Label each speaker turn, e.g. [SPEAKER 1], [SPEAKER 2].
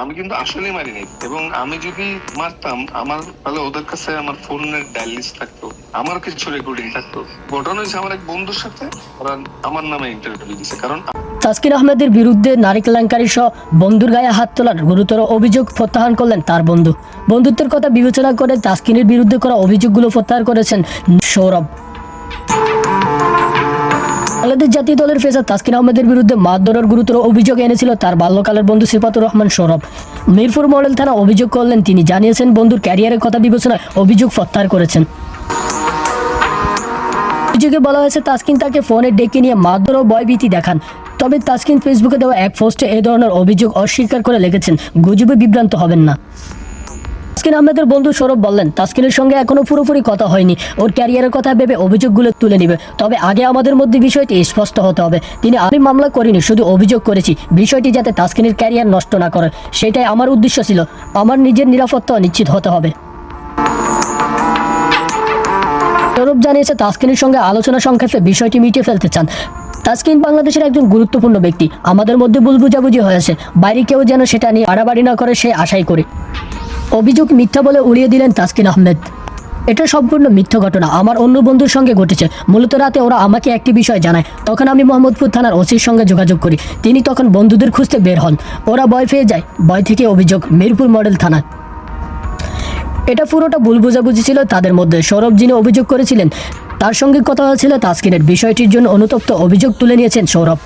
[SPEAKER 1] আমি কিন্তু আসলে মারি নাই। এবং আমি যদি মারতাম, আমার তাহলে ওদের কাছে আমার ফোনের ডায়াল লিস্ট থাকতো আমার কিছু রেকর্ডিং থাকতো। ঘটনা হয়েছে আমার এক বন্ধুর সাথে আমার নামে ইন্টারভিউ দিছে, কারণ
[SPEAKER 2] তাসকিন আহমেদের বিরুদ্ধে নারী কেলেঙ্কারি সহ বন্ধুর গায়ে হাত তোলার গুরুতর অভিযোগ প্রত্যাহার করলেন তার বন্ধু। বন্ধুত্বের কথা বিবেচনা করে তাসকিনের বিরুদ্ধে করা অভিযোগগুলো প্রত্যাহার করেছেন সৌরভ। বাংলাদেশ জাতীয় দলের ফেসার তাসকিন আহমেদের বিরুদ্ধে মারধরের গুরুতর অভিযোগ এনেছিল তার বাল্যকালের বন্ধু সিফাতুর রহমান সৌরভ মিরপুর মডেল থানা অভিযোগ করলেন, তিনি জানিয়েছেন বন্ধুর ক্যারিয়ারের কথা বিবেচনায় অভিযোগ প্রত্যাহার করেছেন। অভিযোগে বলা হয়েছে, তাসকিন তাকে ফোনে ডেকে নিয়ে মারধর ও ভয়ভীতি দেখান। তবে তাসকিন ফেসবুকে দেওয়া এক পোস্টে এ ধরনের অভিযোগ অস্বীকার করে লিখেছেন গুজবে বিভ্রান্ত হবেন না। তাসকিন আহমেদের বন্ধু সৌরভ বললেন, তাসকিনের সঙ্গে এখনও পুরোপুরি কথা হয়নি। ওর ক্যারিয়ারের কথা ভেবে অভিযোগগুলো তুলে নেবে। তবে আগে আমাদের মধ্যে বিষয়টি স্পষ্ট হতে হবে। তিনি আমি মামলা করিনি, শুধু অভিযোগ করেছি, বিষয়টি যাতে তাসকিনের ক্যারিয়ার নষ্ট না করে। সেটাই আমার উদ্দেশ্য ছিল। আমার নিজের নিরাপত্তা নিশ্চিত হতে হবে। সৌরভ জানিয়েছে, তাসকিনের সঙ্গে আলোচনা সংক্ষেপে বিষয়টি মিটিয়ে ফেলতে চান। তাসকিন বাংলাদেশের একজন গুরুত্বপূর্ণ ব্যক্তি। আমাদের মধ্যে ভুল বুঝাবুঝি হয়েছে। বাইরে কেউ যেন সেটা নিয়ে আড়াবাড়ি না করে, সে আশাই করি। অভিযোগ মিথ্যা বলে উড়িয়ে দিলেন তাসকিন আহমেদ। এটা সম্পূর্ণ মিথ্যা ঘটনা, আমার অন্য বন্ধুর সঙ্গে ঘটেছে। মূলত রাতে ওরা আমাকে একটি বিষয় জানায়, তখন আমি মোহাম্মদপুর থানার ওসির সঙ্গে যোগাযোগ করি। তিনি তখন বন্ধুদের খুঁজতে বের হন। ওরা ভয় পেয়ে যায়, ভয় থেকে অভিযোগ, মিরপুর মডেল থানায় এটা পুরোটা ভুল বোঝাবুঝি ছিল তাদের মধ্যে। সৌরভ যিনি অভিযোগ করেছিলেন, তার সঙ্গে কথা হয়েছিল তাসকিনের বিষয়টির জন্য অনুতপ্ত অভিযোগ তুলে নিয়েছেন সৌরভ।